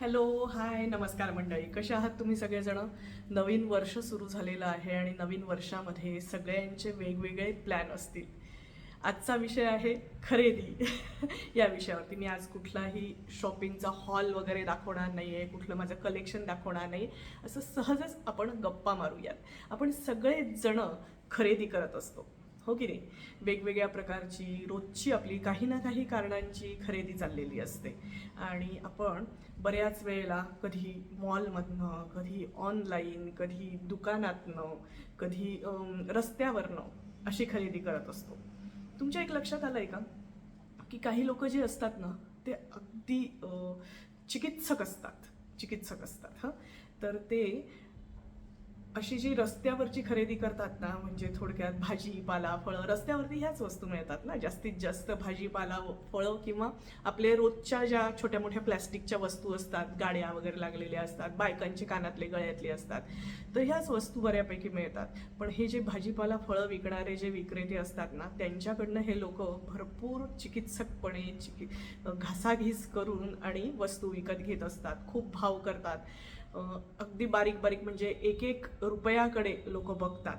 Hello hi नमस्कार मंडळी. कशा आहात तुम्ही सगळेजण? नवीन वर्ष सुरू झालेलं आहे आणि नवीन वर्षामध्ये सगळ्यांचे वेगवेगळे प्लॅन असतील. आजचा विषय आहे खरेदी. या विषयावरती. मी आज कुठलाही शॉपिंगचा हॉल वगैरे दाखवणार नाही आहे कुठलं माझं कलेक्शन दाखवणार नाही. असं सहजच आपण गप्पा मारूयात. आपण सगळेच खरेदी करत असतो. हो की नाही? वेगवेगळ्या प्रकारची रोजची आपली काही ना काही कारणांची खरेदी चाललेली असते. आणि आपण बऱ्याच वेळेला कधी मॉलमधनं कधी ऑनलाईन कधी दुकानातनं कधी रस्त्यावरनं अशी खरेदी करत असतो. तुमच्या एक लक्षात आलं आहे का? की काही लोक जे असतात ना ते अगदी चिकित्सक असतात. चिकित्सक असतात हां? तर ते अशी जी रस्त्यावरची खरेदी करतात ना म्हणजे थोडक्यात भाजीपाला फळं रस्त्यावरती ह्याच वस्तू मिळतात ना. जास्तीत जास्त भाजीपाला फळं किंवा आपले रोजच्या ज्या छोट्या मोठ्या प्लॅस्टिकच्या वस्तू असतात गाड्या वगैरे लागलेल्या असतात बायकांचे कानातले गळ्यातले असतात तर ह्याच वस्तू बऱ्यापैकी मिळतात. पण हे जे भाजीपाला फळं विकणारे जे विक्रेते असतात ना त्यांच्याकडनं हे लोक भरपूर चिकित्सकपणे चिकि घासाघीस करून आणि वस्तू विकत घेत असतात. खूप भाव करतात. अगदी बारीक बारीक म्हणजे एक एक रुपयाकडे लोक बघतात.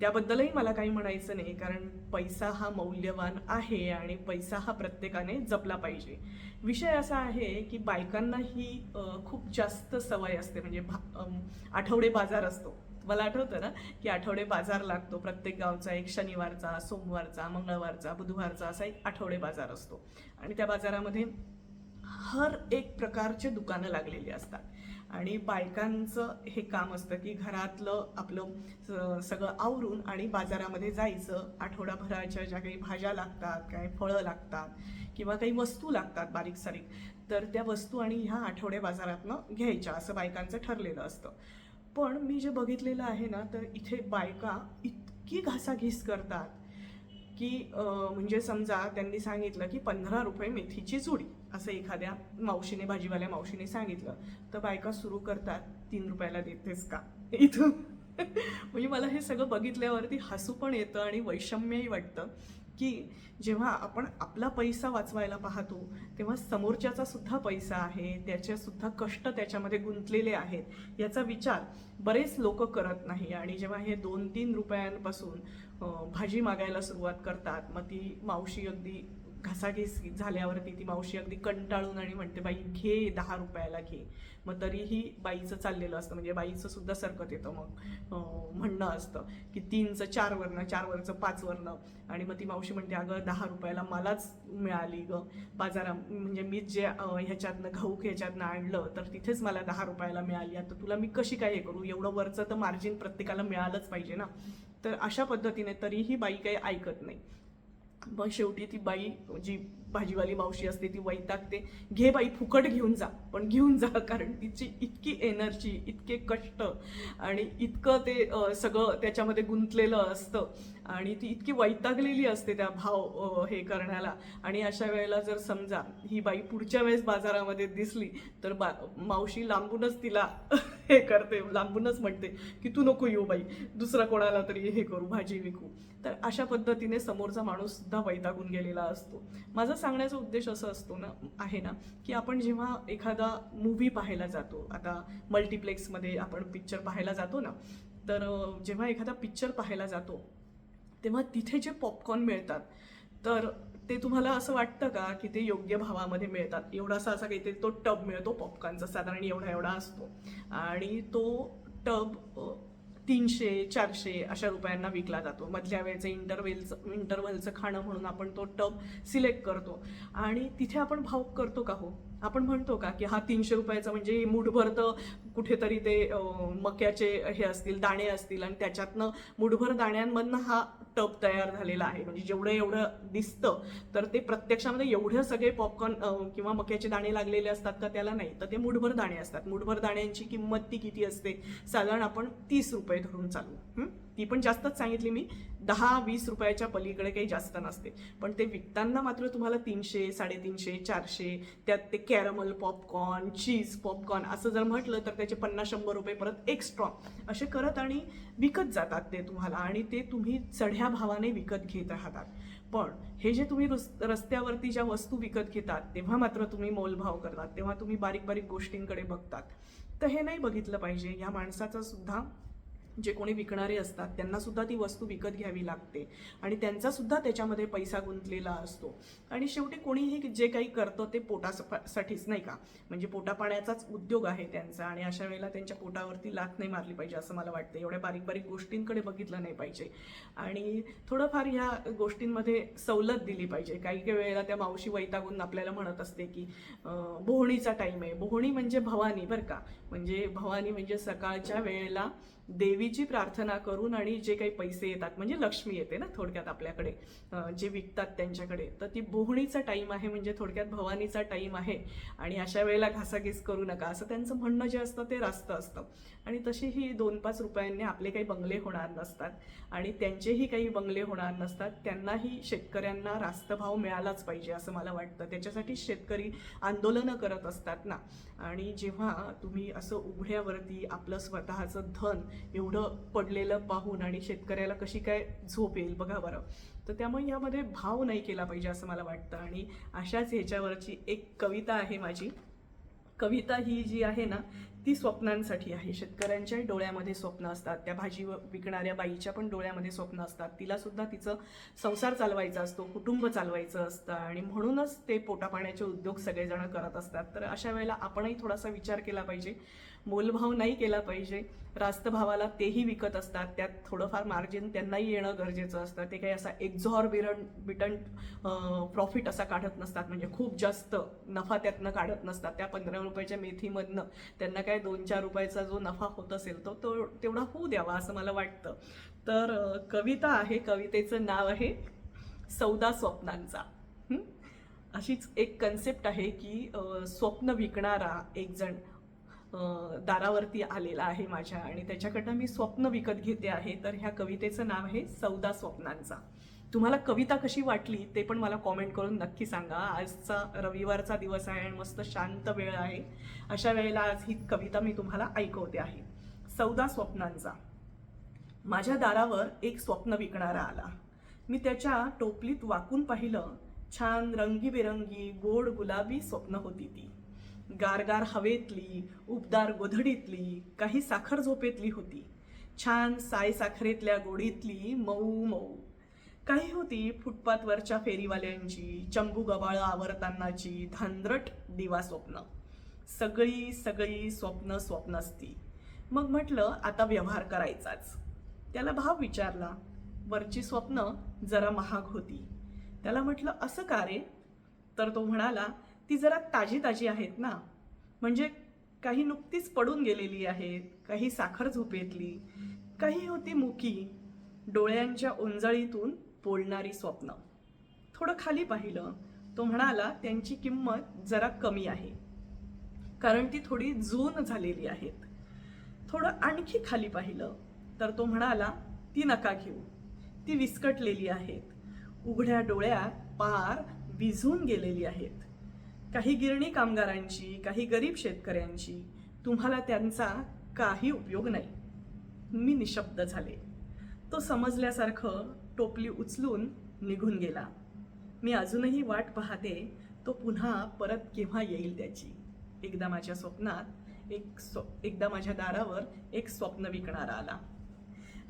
त्याबद्दलही मला काही म्हणायचं नाही कारण पैसा हा मौल्यवान आहे आणि पैसा हा प्रत्येकाने जपला पाहिजे. विषय असा आहे की बायकांना ही खूप जास्त सवय असते म्हणजे भा- आठवडे बाजार असतो. मला आठवतं ना की आठवडे बाजार लागतो. प्रत्येक गावचा एक शनिवारचा सोमवारचा मंगळवारचा बुधवारचा असा एक आठवडे बाजार असतो. आणि त्या बाजारामध्ये हर एक प्रकारचे दुकानं लागलेली असतात. आणि बायकांचं हे काम असतं की घरातलं आपलं सगळं आवरून आणि बाजारामध्ये जायचं. आठवडाभराच्या ज्या काही भाज्या लागतात काही फळं लागतात किंवा काही वस्तू लागतात बारीक सारीक तर त्या वस्तू आणि ह्या आठवडे बाजारातनं घ्यायच्या असं बायकांचं ठरलेलं असतं. पण मी जे बघितलेलं आहे ना तर इथे बायका इतकी घासाघीस करतात की म्हणजे समजा त्यांनी सांगितलं की पंधरा रुपये मेथीची चुडी असं एखाद्या मावशीने भाजीवाल्या मावशीने सांगितलं तर बायका सुरू करतात तीन रुपयाला देतेस का? इथून म्हणजे मला हे सगळं बघितल्यावरती हसू पण येतं आणि वैषम्यही वाटतं की जेव्हा आपण आपला पैसा वाचवायला पाहतो तेव्हा समोरच्याचा सुद्धा पैसा आहे त्याच्यासुद्धा कष्ट त्याच्यामध्ये गुंतलेले आहेत याचा विचार बरेच लोक करत नाही. आणि जेव्हा हे दोन तीन रुपयांपासून भाजी मागायला सुरुवात करतात मग ती मावशी अगदी घासाघीस झाल्यावरती ती मावशी अगदी कंटाळून आणि म्हणते बाई घे दहा रुपयाला घे. मग तरीही बाईचं चाललेलं असतं. म्हणजे बाईचं सुद्धा सरकत येतं मग. म्हणणं असतं की तीनचं चार वर्ण चार वरचं पाच वर्ण आणि मग ती मावशी म्हणते अगं दहा रुपयाला मलाच मिळाली ग. बाजारा म्हणजे मी जे ह्याच्यातनं घाऊक ह्याच्यातनं आणलं तर तिथेच मला दहा रुपयाला मिळाली. आता तुला मी कशी काय हे करू? एवढं वरचं तर मार्जिन प्रत्येकाला मिळालंच पाहिजे ना. तर अशा पद्धतीने तरीही बाई काही ऐकत नाही. मग शेवटी ती बाई जी भाजीवाली मावशी असते ती वैतागते घे बाई फुकट घेऊन जा पण घेऊन जा कारण तिची इतकी एनर्जी इतके कष्ट आणि इतकं ते सगळं त्याच्यामध्ये गुंतलेलं असतं आणि ती इतकी वैतागलेली असते त्या भाव हे करण्याला. आणि अशा वेळेला जर समजा ही बाई पुढच्या वेळेस बाजारामध्ये दिसली तर बा मावशी लांबूनच तिला हे करते लांबूनच म्हणते की तू नको येऊ बाई दुसरा कोणाला तरी हे करू भाजी विकू. तर अशा पद्धतीने समोरचा माणूस सुद्धा वैतागून गेलेला असतो. माझा सांगण्याचा उद्देश असं असतो ना आहे ना की आपण जेव्हा एखादा मूव्ही पाहायला जातो आता मल्टिप्लेक्समध्ये आपण पिक्चर पाहायला जातो ना तर जेव्हा एखादा पिक्चर पाहायला जातो तेव्हा तिथे जे पॉपकॉर्न मिळतात तर ते तुम्हाला असं वाटतं का की ते योग्य भावामध्ये मिळतात? एवढासा असा काहीतरी तो टब मिळतो पॉपकॉर्नचा साधारण एवढा एवढा असतो. आणि तो टब तीनशे चारशे अशा रुपयांना विकला जातो. मधल्या वेळेचं इंटरवेलचं इंटरव्हलचं खाणं म्हणून आपण तो टब सिलेक्ट करतो. आणि तिथे आपण भाव करतो का हो? आपण म्हणतो का की हा तीनशे रुपयाचा म्हणजे मुठभर तर कुठेतरी ते मक्याचे हे असतील दाणे असतील आणि त्याच्यातनं मुठभर दाण्यांमधनं हा टब तयार झालेला आहे. म्हणजे जेवढं एवढं दिसतं तर ते प्रत्यक्षामध्ये एवढं सगळे पॉपकॉर्न किंवा मक्याचे दाणे लागलेले असतात का त्याला नाही. तर ते मुठभर दाणे असतात. मुठभर दाण्यांची किंमत ती किती असते? साधारण आपण तीस रुपये धरून चालू. ती पण जास्तच सांगितली मी. दहा वीस रुपयाच्या पलीकडे काही जास्त नसते. पण ते विकताना मात्र तुम्हाला तीनशे साडेतीनशे चारशे त्यात ते कॅरमल पॉपकॉर्न चीज पॉपकॉर्न असं जर म्हटलं तर त्याचे पन्नास शंभर रुपये परत एक्स्ट्रा. असे करत आणि विकत जातात ते तुम्हाला आणि ते तुम्ही चढ्या भावाने विकत घेत राहतात. पण हे जे तुम्ही रस- रस्त्यावरती ज्या वस्तू विकत घेतात तेव्हा मात्र तुम्ही मोलभाव करतात तेव्हा तुम्ही बारीक बारीक गोष्टींकडे बघतात. तर हे नाही बघितलं पाहिजे. या माणसाचा सुद्धा जे कोणी विकणारे असतात त्यांना सुद्धा ती वस्तू विकत घ्यावी लागते. आणि त्यांचा सुद्धा त्याच्यामध्ये पैसा गुंतलेला असतो. आणि शेवटी कोणीही जे काही करतं ते पोटासाठीच नाही का? म्हणजे पोटापाण्याचाच उद्योग आहे त्यांचा आणि अशा वेळेला त्यांच्या पोटावरती लाथ नाही मारली पाहिजे असं मला वाटतं. एवढ्या बारीक बारीक गोष्टींकडे बघितलं नाही पाहिजे. आणि थोडंफार ह्या गोष्टींमध्ये सवलत दिली पाहिजे. काही काही वेळेला त्या मावशी वैतागून आपल्याला म्हणत असते की भोवणीचा बोहणीचा टाईम आहे. बोहणी म्हणजे भवानी बरं का? म्हणजे भवानी म्हणजे सकाळच्या वेळेला देवीची प्रार्थना करून आणि जे काही पैसे येतात म्हणजे लक्ष्मी येते ना थोडक्यात आपल्याकडे जे विकतात त्यांच्याकडे तर ती बोहणीचा टाईम आहे म्हणजे थोडक्यात भवानीचा टाईम आहे आणि अशा वेळेला घासाघीस करू नका असं त्यांचं म्हणणं जे असतं ते रास्त असतं. आणि तशी ही दोन पाच रुपयांनी आपले काही बंगले होणार नसतात आणि त्यांचेही काही बंगले होणार नसतात त्यांनाही शेतकऱ्यांना रास्त भाव मिळालाच पाहिजे असं मला वाटतं. त्याच्यासाठी शेतकरी आंदोलनं करत असतात ना. आणि जेव्हा तुम्ही असं उघड्यावरती आपलं स्वतःचं धन एवढं पडलेलं पाहून आणि शेतकऱ्याला कशी काय झोप येईल बघा बरं. तर त्यामुळे यामध्ये भाव नाही केला पाहिजे असं मला वाटतं. आणि अशाच ह्याच्यावरची एक कविता आहे माझी. कविता ही जी आहे ना ती स्वप्नांसाठी आहे. शेतकऱ्यांच्या डोळ्यामध्ये स्वप्न असतात. त्या भाजी व- विकणाऱ्या बाईच्या पण डोळ्यामध्ये स्वप्न असतात. तिला सुद्धा तिचं संसार चालवायचा असतो कुटुंब चालवायचं असतं आणि म्हणूनच ते पोटापाण्याचे उद्योग सगळेजण करत असतात. तर अशा वेळेला आपणही थोडासा विचार केला पाहिजे. मोलभाव नाही केला पाहिजे. रास्त भावाला तेही विकत असतात. त्यात थोडंफार मार्जिन त्यांनाही येणं गरजेचं असतं. ते काही असा एक्झॉर बिरन बिटन प्रॉफिट असा काढत नसतात. म्हणजे खूप जास्त नफा त्यातनं काढत नसतात. त्या पंधरा रुपयाच्या मेथीमधनं त्यांना काय काय दोन चार रुपयाचा जो नफा होत असेल तो तो तेवढा होऊ द्यावा असं मला वाटतं. तर कविता आहे. कवितेचं नाव आहे सौदा स्वप्नांचा. अशीच एक कन्सेप्ट आहे की स्वप्न विकणारा एक जण दारावरती आलेला आहे माझ्या आणि त्याच्याकडनं मी स्वप्न विकत घेते आहे. तर ह्या कवितेचं नाव आहे सौदा स्वप्नांचा. तुम्हाला कविता कशी वाटली ते पण मला कॉमेंट करून नक्की सांगा. आजचा रविवारचा दिवस आहे आणि मस्त शांत वेळ आहे. अशा वेळेला आज ही कविता मी तुम्हाला ऐकवते आहे. चौदा स्वप्नांचा. माझ्या दारावर एक स्वप्न विकणारा आला. मी त्याच्या टोपलीत वाकून पाहिलं छान रंगीबेरंगी गोड गुलाबी स्वप्न होती ती. गारगार हवेतली उबदार गोधडीतली काही साखर झोपेतली होती. छान साय साखरेतल्या गोडीतली मऊ मऊ. काही होती फुटपाथवरच्या फेरीवाल्यांची चंबू गबाळ आवरतानाची धांद्रट दिवा स्वप्न. सगळी सगळी स्वप्न स्वप्न असती. मग म्हटलं आता व्यवहार करायचाच. त्याला भाव विचारला वरची स्वप्न जरा महाग होती. त्याला म्हटलं असं का रे? तर तो म्हणाला ती जरा ताजी ताजी आहेत ना. म्हणजे काही नुकतीच पडून गेलेली आहेत काही साखर झोपेतली काही होती मुकी. डोळ्यांच्या उंजळीतून बोलणारी स्वप्न. थोडं खाली पाहिलं तो म्हणाला त्यांची किंमत जरा कमी आहे. कारण ती थोडी जून झालेली आहेत. थोडं आणखी खाली पाहिलं तर तो म्हणाला ती नका घेऊ. ती विस्कटलेली आहेत. उघड्या डोळ्यात पार विझून गेलेली आहेत. काही गिरणी कामगारांची काही गरीब शेतकऱ्यांची तुम्हाला त्यांचा काही उपयोग नाही. मी निशब्द झाले. तो समजल्यासारखं टोपली उचलून निघून गेला. मी अजूनही वाट पाहते तो पुन्हा परत केव्हा येईल त्याची? एकदा माझ्या स्वप्नात एक स्व एकदा माझ्या दारावर एक स्वप्न विकणारा आला.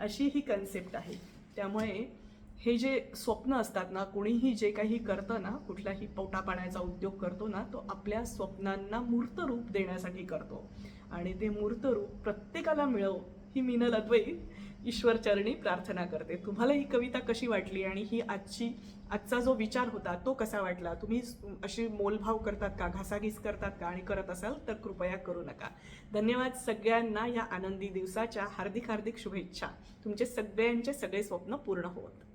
अशी ही कन्सेप्ट आहे. त्यामुळे हे जे स्वप्न असतात ना कोणीही जे काही करतं ना कुठलाही पोटापाण्याचा उद्योग करतो ना तो आपल्या स्वप्नांना मूर्त रूप देण्यासाठी करतो. आणि ते मूर्त रूप प्रत्येकाला मिळव ही मीनल अद्वैत ईश्वरचरणी प्रार्थना करते. तुम्हाला ही कविता कशी वाटली आणि ही आजची आजचा जो विचार होता तो कसा वाटला? तुम्ही अशी मोलभाव करतात का? घासाघीस करतात का? आणि करत असाल तर कृपया करू नका. धन्यवाद सगळ्यांना या आनंदी दिवसाच्या हार्दिक हार्दिक शुभेच्छा. तुमचे सगळ्यांचे सगळे स्वप्न पूर्ण होत.